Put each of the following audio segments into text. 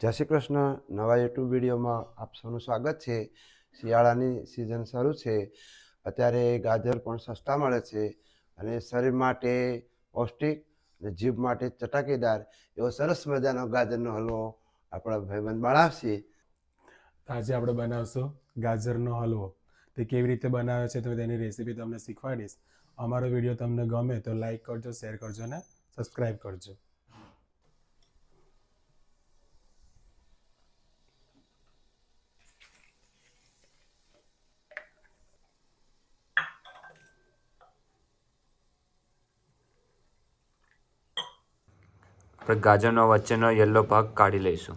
જય શ્રી કૃષ્ણ. નવા યુટ્યુબ વિડીયોમાં આપ સૌનું સ્વાગત છે. શિયાળાની સિઝન શરૂ છે. અત્યારે ગાજર પણ સસ્તા મળે છે અને શરીર માટે પૌષ્ટિક અને જીભ માટે ચટાકેદાર એવો સરસ મજાનો ગાજરનો હલવો આપણા ભાઈબંધ બનાવશે. આજે આપણે બનાવશું ગાજરનો હલવો. તે કેવી રીતે બનાવે છે તો તેની રેસીપી તમને શીખવાડીશ. અમારો વીડિયો તમને ગમે તો લાઈક કરજો શેર કરજો અને સબસ્ક્રાઈબ કરજો. આપણે ગાજરનો વચ્ચેનો યલો ભાગ કાઢી લઈશું.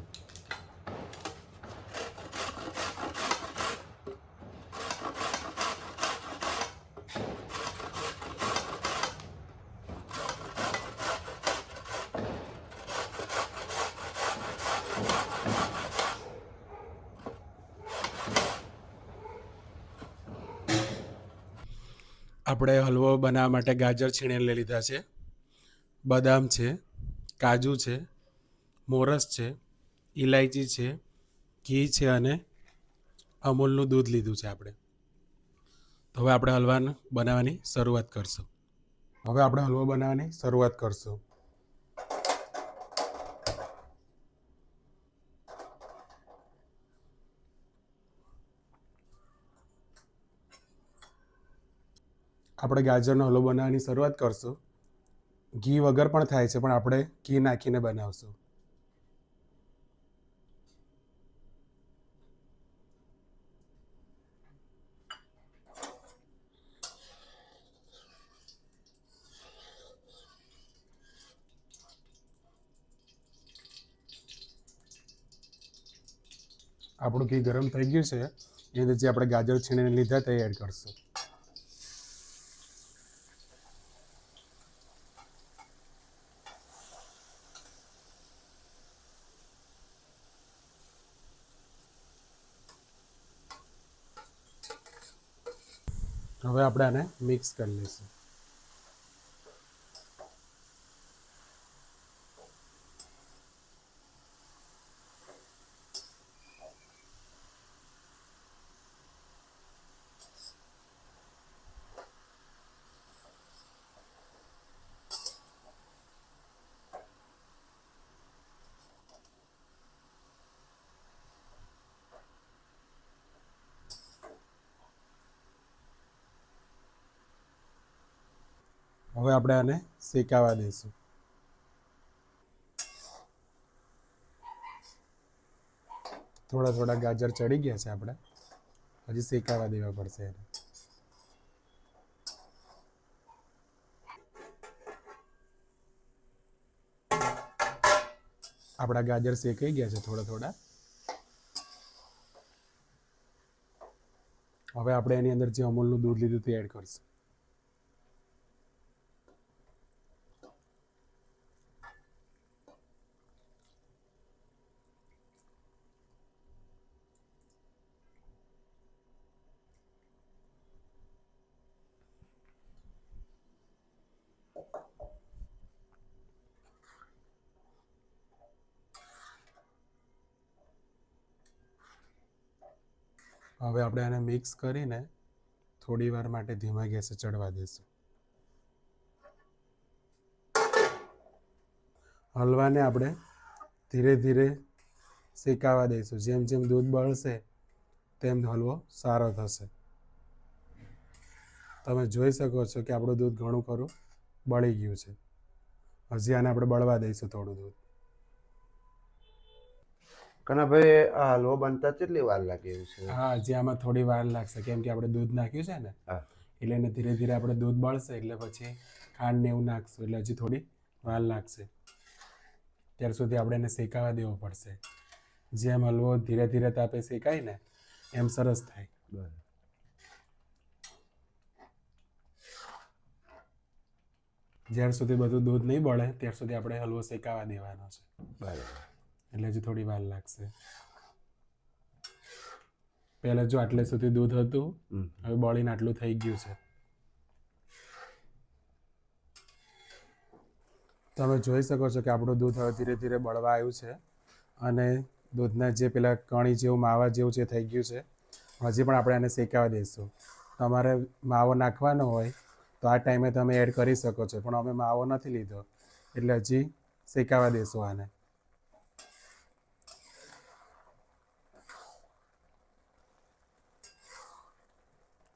આપણે હલવો બનાવવા માટે ગાજર છીણીને લઈ લીધા છે. બદામ છે. કાજુ છે, મોરસ છે ઇલાયચી છે, ઘી છે અને અમૂલનું દૂધ લીધું છે આપણે. તો હવે આપણે હલવાને બનાવવાની શરૂઆત કરશું. હવે આપણે હલવો બનાવવાની શરૂઆત કરશું. આપણે ગાજરનો હલવો બનાવવાની શરૂઆત કરશું. ઘી વગર પણ થાય છે, પણ આપણે ઘી નાખીને બનાવશું. આપણું ઘી ગરમ થઈ ગયું છે એની અંદર જે આપણે ગાજર છીણીને લીધા તે એડ કરશું. હવે આપણે આને મિક્સ કરી લઈશું. હવે આપણે આને શેકાવા દઈશું. થોડા થોડા ગાજર ચડી ગયા છે આપણે. હજી શેકાવા દેવા પડશે એને. આપણા ગાજર શેકાઈ ગયા છે થોડા થોડા. હવે આપણે એની અંદર જે અમૂલનું દૂધ લીધું તે એડ કરશું. હવે આપણે આને મિક્સ કરીને થોડી વાર માટે ધીમા ગેસે ચડવા દઈશું હલવાને આપણે ધીરે ધીરે શેકાવા દઈશું. જેમ જેમ દૂધ બળશે તેમ હલવો સારો થશે. તમે જોઈ શકો છો કે આપણું દૂધ ઘણું ખરું બળી ગયું છે. હજી આને આપણે બળવા દઈશું થોડું દૂધ. કનાભાઈ આ હલવો બનતા કેટલી વાર લાગે એવું છે? હા જે આમાં થોડી વાર લાગશે. કેમ કે આપણે દૂધ નાખ્યું છે ને એટલે એને ધીરે ધીરે આપણે દૂધ બળશે એટલે પછી ખાંડ ને એવું નાખશું. એટલે હજી થોડી વાર લાગશે. ત્યાર સુધી આપણે એને શેકાવા દેવો પડશે. જેમ હલવો ધીરે ધીરે તાપે શેકાય ને એમ સરસ થાય. બરાબર. જ્યાર સુધી બધું દૂધ નહીં બળે ત્યાર સુધી આપણે હલવો શેકાવા દેવાનો છે. બરાબર. એટલે હજી થોડી વાર લાગશે. પહેલાં જો આટલે સુધી દૂધ હતું હવે બળીને આટલું થઈ ગયું છે. તમે જોઈ શકો છો કે આપણું દૂધ હવે ધીરે ધીરે બળવા આવ્યું છે. અને દૂધના જે પેલા કણી જેવું માવા જેવું જે થઈ ગયું છે હજી પણ આપણે આને શેકાવા દઈશું. તમારે માવો નાખવાનો હોય તો આ ટાઈમે તમે એડ કરી શકો છો પણ અમે માવો નથી લીધો. એટલે હજી શેકાવા દઈશું આને.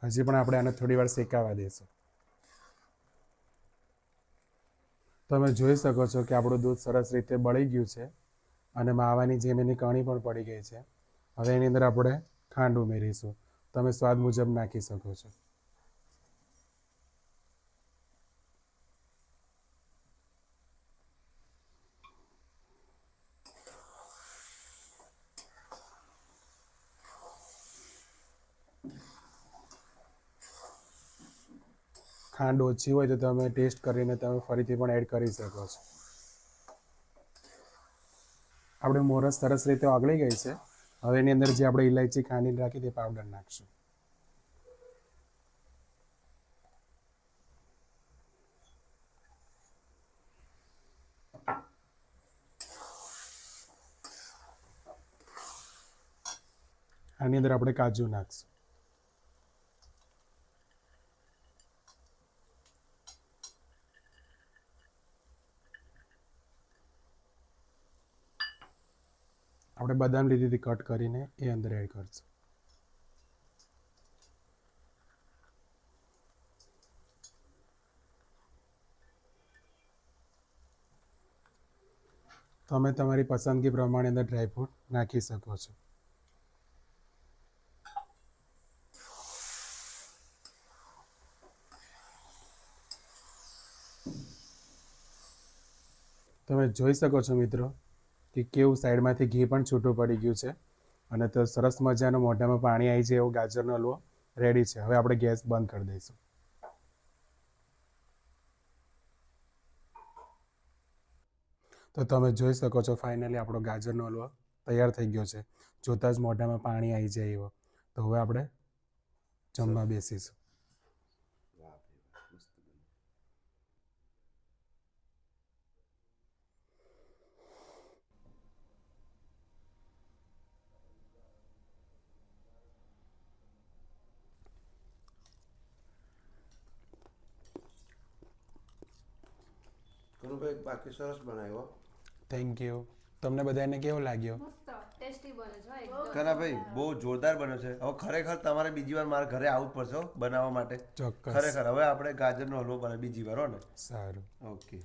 હજી પણ આપણે આને થોડી વાર શેકાવા દઈશું તમે જોઈ શકો છો કે આપણું દૂધ સરસ રીતે બળી ગયું છે અને માવાની જેમ એની કણી પણ પડી ગઈ છે. હવે એની અંદર આપણે ખાંડ ઉમેરીશું. તમે સ્વાદ મુજબ નાખી શકો છો. ખાંડ ઓછી હોય તો તમે ટેસ્ટ કરીને તમે ફરીથી પણ એડ કરી શકો છો. આપણે મોરસ સરસ રીતે ઓગળી ગઈ છે. હવે એની અંદર જે આપણે ઇલાયચી ખાંડી રાખી તે પાવડર નાખશું. આની અંદર આપણે કાજુ નાખશું. આપણે બદામ લીધી હતી કટ કરીને, એ અંદર એડ કરશું. તમે તમારી પસંદગી પ્રમાણે અંદર ડ્રાયફ્રૂટ નાખી શકો છો. તમે જોઈ શકો છો મિત્રો કે કેવું સાઈડમાંથી ઘી પણ છૂટું પડી ગયું છે. અને તો સરસ મજાનો મોઢામાં પાણી આવી જાય એવો ગાજરનો હલવો રેડી છે. હવે આપણે ગેસ બંધ કરી દઈશું. તો તમે જોઈ શકો છો ફાઇનલી આપણો ગાજરનો હલવો તૈયાર થઈ ગયો છે. જોતાં જ મોઢામાં પાણી આવી જાય એવો. તો હવે આપણે જમવા બેસીશું કનુભાઈ બાકી સરસ બનાવ્યો. થેન્ક યુ તમને બધાને કેવો લાગ્યો? મસ્ત ટેસ્ટી બને છે હો એકદમ. કના ભાઈ બહુ જોરદાર બન્યો છે. હવે ખરેખર તમારે બીજી વાર મારા ઘરે આવવું પડશે બનાવવા માટે. ચોક્કસ. ખરેખર હવે આપણે ગાજરનો હલવો બને બીજી વાર હો ને? સારું. ઓકે